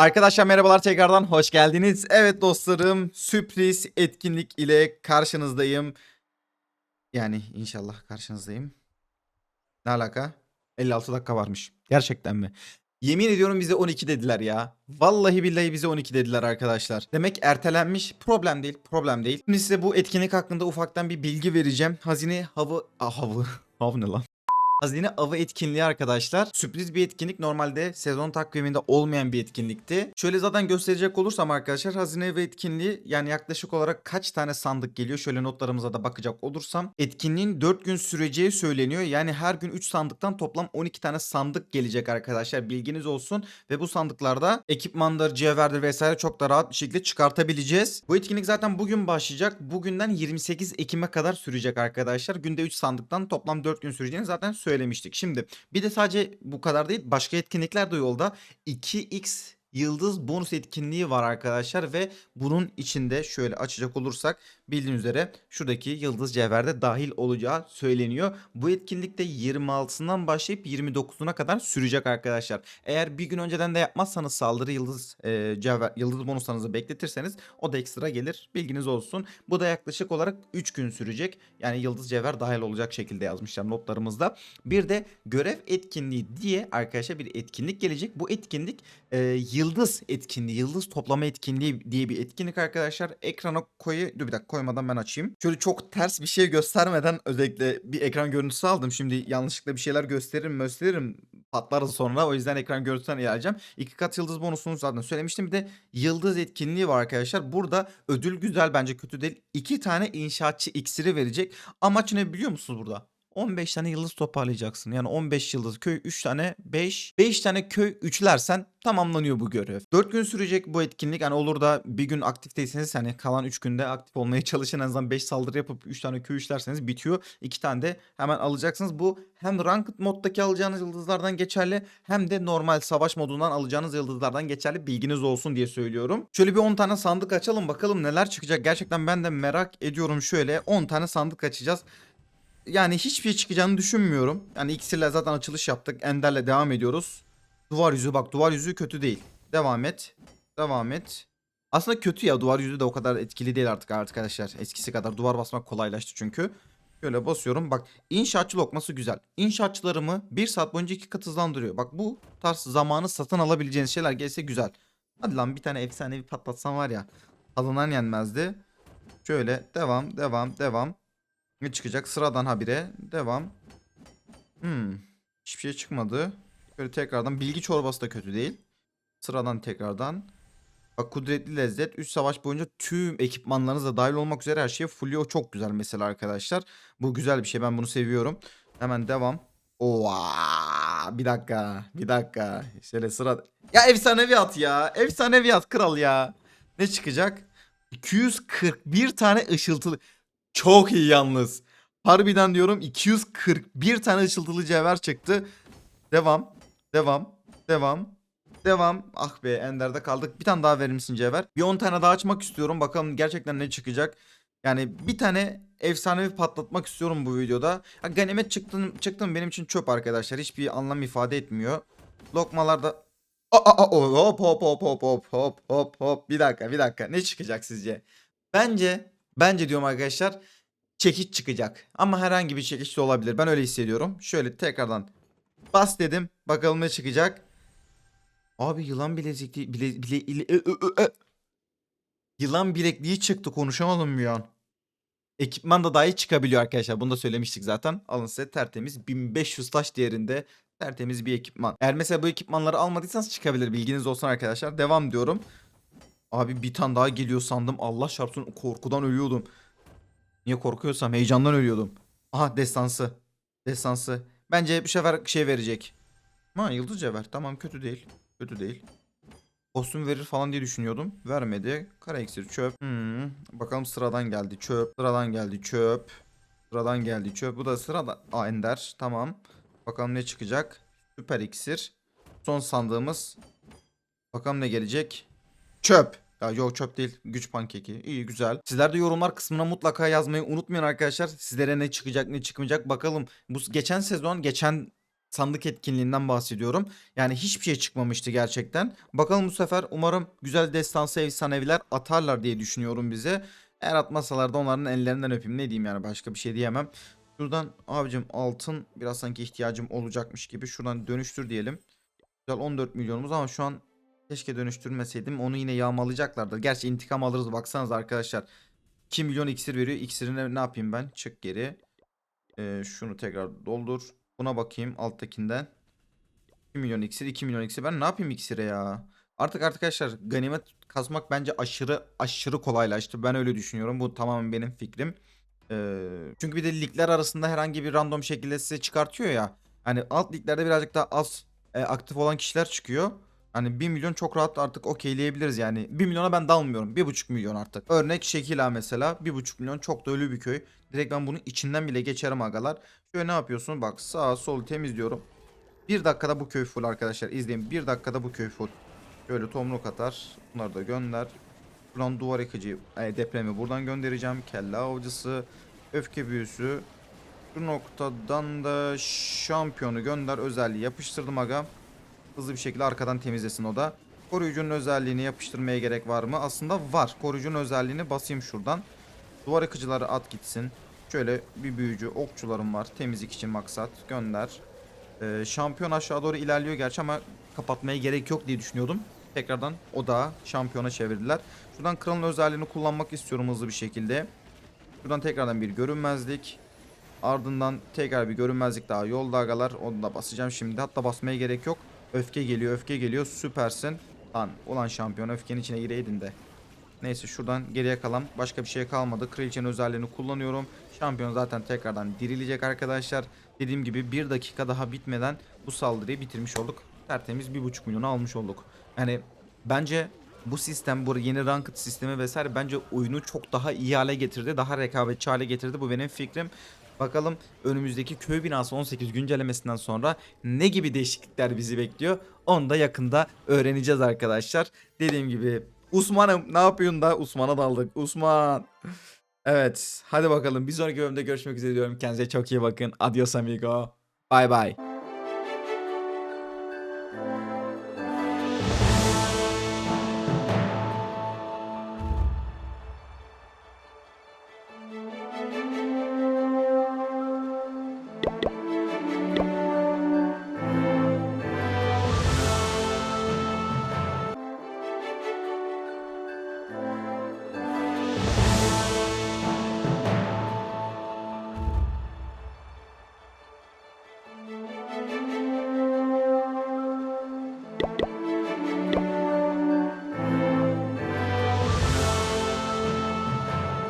Arkadaşlar merhabalar tekrardan hoş geldiniz. Evet dostlarım sürpriz etkinlik ile karşınızdayım. Yani inşallah karşınızdayım. Ne alaka? 56 dakika varmış. Gerçekten mi? Yemin ediyorum bize 12 dediler ya. Vallahi billahi bize 12 dediler arkadaşlar. Demek ertelenmiş. Problem değil, problem değil. Şimdi size bu etkinlik hakkında ufaktan bir bilgi vereceğim. Hazine havı... Ah, havı. Hav ne lan? Hazine avı etkinliği arkadaşlar. Sürpriz bir etkinlik. Normalde sezon takviminde olmayan bir etkinlikti. Şöyle zaten gösterecek olursam arkadaşlar hazine avı etkinliği yani yaklaşık olarak kaç tane sandık geliyor? Şöyle notlarımıza da bakacak olursam. Etkinliğin 4 gün süreceği söyleniyor. Yani her gün 3 sandıktan toplam 12 tane sandık gelecek arkadaşlar. Bilginiz olsun. Ve bu sandıklarda ekipmandır, cevherdir vesaire çok da rahat bir şekilde çıkartabileceğiz. Bu etkinlik zaten bugün başlayacak. Bugünden 28 Ekim'e kadar sürecek arkadaşlar. Günde 3 sandıktan toplam 4 gün süreceğini zaten söylemiştik. Şimdi bir de sadece bu kadar değil başka etkinlikler de yolda. 2x yıldız bonus etkinliği var arkadaşlar ve bunun içinde şöyle açacak olursak bildiğiniz üzere şuradaki yıldız cevherde dahil olacağı söyleniyor. Bu etkinlikte 26'sından başlayıp 29'una kadar sürecek arkadaşlar. Eğer bir gün önceden de yapmazsanız saldırı yıldız e, cevher, yıldız bonuslarınızı bekletirseniz o da ekstra gelir. Bilginiz olsun. Bu da yaklaşık olarak 3 gün sürecek. Yani yıldız cevher dahil olacak şekilde yazmışlar notlarımızda. Bir de görev etkinliği diye arkadaşlar bir etkinlik gelecek. Bu etkinlik e, yıldız etkinliği, yıldız toplama etkinliği diye bir etkinlik arkadaşlar. Ekrana koyu, dur bir dakika koymadan ben açayım. Şöyle çok ters bir şey göstermeden özellikle bir ekran görüntüsü aldım. Şimdi yanlışlıkla bir şeyler gösteririm gösteririm patlarız sonra. O yüzden ekran görüntüsünden ilerleyeceğim. İki kat yıldız bonusunu zaten söylemiştim. Bir de yıldız etkinliği var arkadaşlar. Burada ödül güzel bence kötü değil. İki tane inşaatçı iksiri verecek. Amaç ne biliyor musunuz burada? 15 tane yıldız toparlayacaksın. Yani 15 yıldız köy 3 tane 5. 5 tane köy üçlersen tamamlanıyor bu görev. 4 gün sürecek bu etkinlik. Hani olur da bir gün aktif değilseniz hani kalan 3 günde aktif olmaya çalışın. En azından 5 saldırı yapıp 3 tane köy üçlerseniz bitiyor. 2 tane de hemen alacaksınız. Bu hem ranked moddaki alacağınız yıldızlardan geçerli hem de normal savaş modundan alacağınız yıldızlardan geçerli bilginiz olsun diye söylüyorum. Şöyle bir 10 tane sandık açalım bakalım neler çıkacak. Gerçekten ben de merak ediyorum şöyle 10 tane sandık açacağız yani hiçbir şey çıkacağını düşünmüyorum. Yani iksirle zaten açılış yaptık. Ender'le devam ediyoruz. Duvar yüzü bak duvar yüzü kötü değil. Devam et. Devam et. Aslında kötü ya duvar yüzü de o kadar etkili değil artık arkadaşlar. Eskisi kadar duvar basmak kolaylaştı çünkü. Şöyle basıyorum. Bak inşaatçı lokması güzel. İnşaatçılarımı bir saat boyunca iki kat hızlandırıyor. Bak bu tarz zamanı satın alabileceğiniz şeyler gelse güzel. Hadi lan bir tane efsanevi patlatsam var ya. Alınan yenmezdi. Şöyle devam devam devam. Ne çıkacak? Sıradan habire. Devam. Hmm. Hiçbir şey çıkmadı. Böyle tekrardan. Bilgi çorbası da kötü değil. Sıradan tekrardan. Bak kudretli lezzet. 3 savaş boyunca tüm ekipmanlarınız da dahil olmak üzere her şey fulluyor. Çok güzel mesela arkadaşlar. Bu güzel bir şey. Ben bunu seviyorum. Hemen devam. Oha! Bir dakika. Bir dakika. Şöyle sıra... Ya efsanevi at ya. Efsanevi at kral ya. Ne çıkacak? 241 tane ışıltılı. Çok iyi yalnız. Harbiden diyorum 241 tane ışıltılı cevher çıktı. Devam. Devam. Devam. Devam. Ah be Ender'de kaldık. Bir tane daha verir misin cevher? Bir 10 tane daha açmak istiyorum. Bakalım gerçekten ne çıkacak. Yani bir tane efsanevi patlatmak istiyorum bu videoda. Ya, ganimet çıktın, çıktım benim için çöp arkadaşlar. Hiçbir anlam ifade etmiyor. Lokmalarda... Aa, hop hop hop hop hop hop hop hop. Bir dakika bir dakika. Ne çıkacak sizce? Bence Bence diyorum arkadaşlar çekiç çıkacak. Ama herhangi bir çekiç de olabilir. Ben öyle hissediyorum. Şöyle tekrardan bas dedim. Bakalım ne çıkacak. Abi yılan bilezikli bile, bile, bile, ö, ö, ö. Yılan bilekliği çıktı. Konuşamadım bir an. Ekipman da dahi çıkabiliyor arkadaşlar. Bunu da söylemiştik zaten. Alın size tertemiz 1500 taş değerinde tertemiz bir ekipman. Eğer mesela bu ekipmanları almadıysanız çıkabilir. Bilginiz olsun arkadaşlar. Devam diyorum. Abi bir tane daha geliyor sandım. Allah çarpsın korkudan ölüyordum. Niye korkuyorsam heyecandan ölüyordum. Aha destansı. Destansı. Bence bu sefer şey verecek. Ha yıldız cevher. Tamam kötü değil. Kötü değil. Kostüm verir falan diye düşünüyordum. Vermedi. Kara iksir çöp. Hmm. Bakalım sıradan geldi çöp. Sıradan geldi çöp. Sıradan geldi çöp. Bu da sırada. Aa ender. Tamam. Bakalım ne çıkacak. Süper iksir. Son sandığımız. Bakalım ne gelecek. Çöp. Ya yok çöp değil. Güç pankeki. İyi güzel. Sizler de yorumlar kısmına mutlaka yazmayı unutmayın arkadaşlar. Sizlere ne çıkacak ne çıkmayacak bakalım. Bu geçen sezon geçen sandık etkinliğinden bahsediyorum. Yani hiçbir şey çıkmamıştı gerçekten. Bakalım bu sefer umarım güzel destansı efsaneviler atarlar diye düşünüyorum bize. Eğer atmasalar da onların ellerinden öpeyim ne diyeyim yani başka bir şey diyemem. Şuradan abicim altın biraz sanki ihtiyacım olacakmış gibi şuradan dönüştür diyelim. Güzel 14 milyonumuz ama şu an keşke dönüştürmeseydim onu yine yağmalayacaklardı. Gerçi intikam alırız baksanız arkadaşlar. 2 milyon iksir veriyor. İksirini ne yapayım ben? Çık geri. Ee, şunu tekrar doldur. Buna bakayım alttakinden. 2 milyon iksir 2 milyon iksir. Ben ne yapayım iksire ya? Artık arkadaşlar ganimet kasmak bence aşırı aşırı kolaylaştı. Ben öyle düşünüyorum. Bu tamamen benim fikrim. Ee, çünkü bir de ligler arasında herhangi bir random şekilde size çıkartıyor ya. Hani alt liglerde birazcık daha az e, aktif olan kişiler çıkıyor. Hani 1 milyon çok rahat artık okeyleyebiliriz yani. 1 milyona ben dalmıyorum. 1,5 milyon artık. Örnek Şekila mesela. 1,5 milyon çok da ölü bir köy. Direkt ben bunun içinden bile geçerim agalar. Şöyle ne yapıyorsun? Bak sağa sol temizliyorum. Bir dakikada bu köy full arkadaşlar. İzleyin. Bir dakikada bu köy full. Şöyle tomruk atar. Bunları da gönder. Buradan duvar yıkıcı e, depremi buradan göndereceğim. Kelle avcısı. Öfke büyüsü. Şu noktadan da şampiyonu gönder. Özelliği yapıştırdım aga. Hızlı bir şekilde arkadan temizlesin o da. Koruyucunun özelliğini yapıştırmaya gerek var mı? Aslında var. Koruyucunun özelliğini basayım şuradan. Duvar yıkıcıları at gitsin. Şöyle bir büyücü okçularım var. Temizlik için maksat. Gönder. Ee, şampiyon aşağı doğru ilerliyor gerçi ama kapatmaya gerek yok diye düşünüyordum. Tekrardan o da şampiyona çevirdiler. Şuradan kralın özelliğini kullanmak istiyorum hızlı bir şekilde. Şuradan tekrardan bir görünmezlik. Ardından tekrar bir görünmezlik daha yolda agalar. Onu da basacağım şimdi. Hatta basmaya gerek yok. Öfke geliyor öfke geliyor süpersin. Lan ulan şampiyon öfkenin içine gireydin de. Neyse şuradan geriye kalan başka bir şey kalmadı. Kraliçenin özelliğini kullanıyorum. Şampiyon zaten tekrardan dirilecek arkadaşlar. Dediğim gibi bir dakika daha bitmeden bu saldırıyı bitirmiş olduk. Tertemiz 1.5 milyonu almış olduk. Yani bence bu sistem, bu yeni ranked sistemi vesaire bence oyunu çok daha iyi hale getirdi. Daha rekabetçi hale getirdi. Bu benim fikrim. Bakalım önümüzdeki köy binası 18 güncellemesinden sonra ne gibi değişiklikler bizi bekliyor. Onu da yakında öğreneceğiz arkadaşlar. Dediğim gibi Usman'ım ne yapıyorsun da Usman'a daldık. Usman. Evet hadi bakalım bir sonraki bölümde görüşmek üzere diyorum. Kendinize çok iyi bakın. Adios amigo. Bye bye.